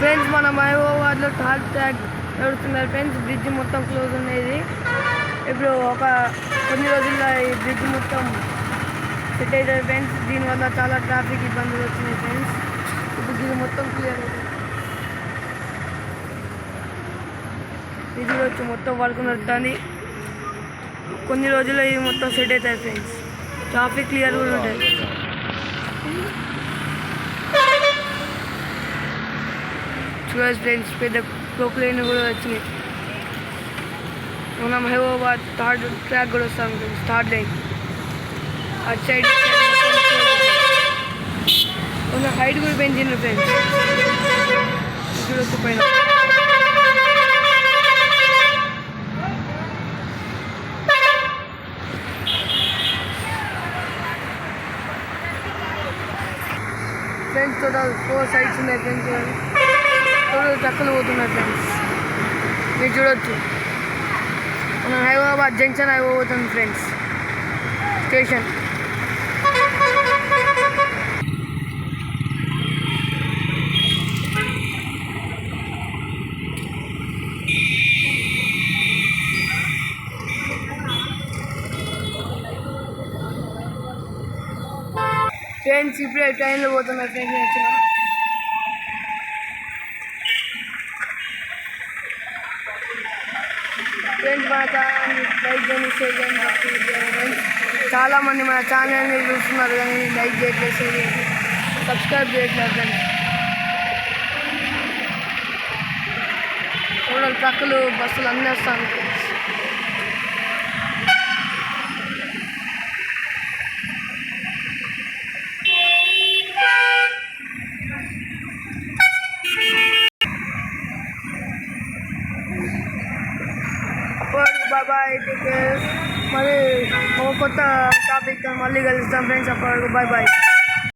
Friends మన మహబూబాబాద్లో tall track నడుస్తున్నారు ఫ్రెండ్స్. బ్రిడ్జ్ మొత్తం క్లోజ్ ఉండేది. ఇప్పుడు ఒక కొన్ని రోజుల్లో ఈ బ్రిడ్జ్ మొత్తం సెట్ అవుతుంది ఫ్రెండ్స్. దీనివల్ల చాలా ట్రాఫిక్ ఇబ్బందులు వచ్చినాయి ఫ్రెండ్స్. ఇప్పుడు ఇది మొత్తం క్లియర్ అవుతుంది ఇది వచ్చి మొత్తం వర్క్ నడుస్తుంది. కొన్ని రోజుల్లో ఇది మొత్తం సెట్ అవుతుంది ఫ్రెండ్స్. ట్రాఫిక్ క్లియర్ కూడా ఉంటుంది. చూడచ్చు ఫ్రెండ్స్ పెద్ద ప్రొక్లైన్ కూడా వచ్చినాయి మనం హైదరాబాద్ థర్డ్ ట్రాక్ కూడా వస్తాం ఫ్రెండ్స్ థర్డ్ లైన్ అటు సైడ్ మన హైట్ కూడా పెంచిండ్రు ఫ్రెండ్స్ చూడొచ్చు పైన ఫ్రెండ్స్ టోటల్ ఫోర్ సైడ్స్ ఉన్నాయి ఫ్రెండ్స్ టోటల్ ట్రక్కులు పోతున్నాయి ఫ్రెండ్స్ మీరు చూడొచ్చు మనం హైదరాబాద్ జంక్షన్ అయిపోతుంది ఫ్రెండ్స్ స్టేషన్ ఫ్రెండ్స్ ఇప్పుడే ట్రైన్లో పోతున్నారు ఫ్రెండ్స్ వచ్చిన ఫ్రెండ్స్ మన లైక్ చేయండి షేర్ చేయండి చాలామంది మన ఛానల్ని చూస్తున్నారు కానీ లైక్ చేయట్లేదు. షేర్ చేయట్లేదు సబ్స్క్రైబ్ చేయట్లేదు కానీ. టోటల్ ట్రక్కులు బస్సులు అన్నీ వస్తాను ఫ్రెండ్స్ అప్పటికి బాబాయ్ మరి ఒక కొత్త టాపిక్ మళ్ళీ కలుస్తాం ఫ్రెండ్స్ అప్పటివరకు బాయ్ బాయ్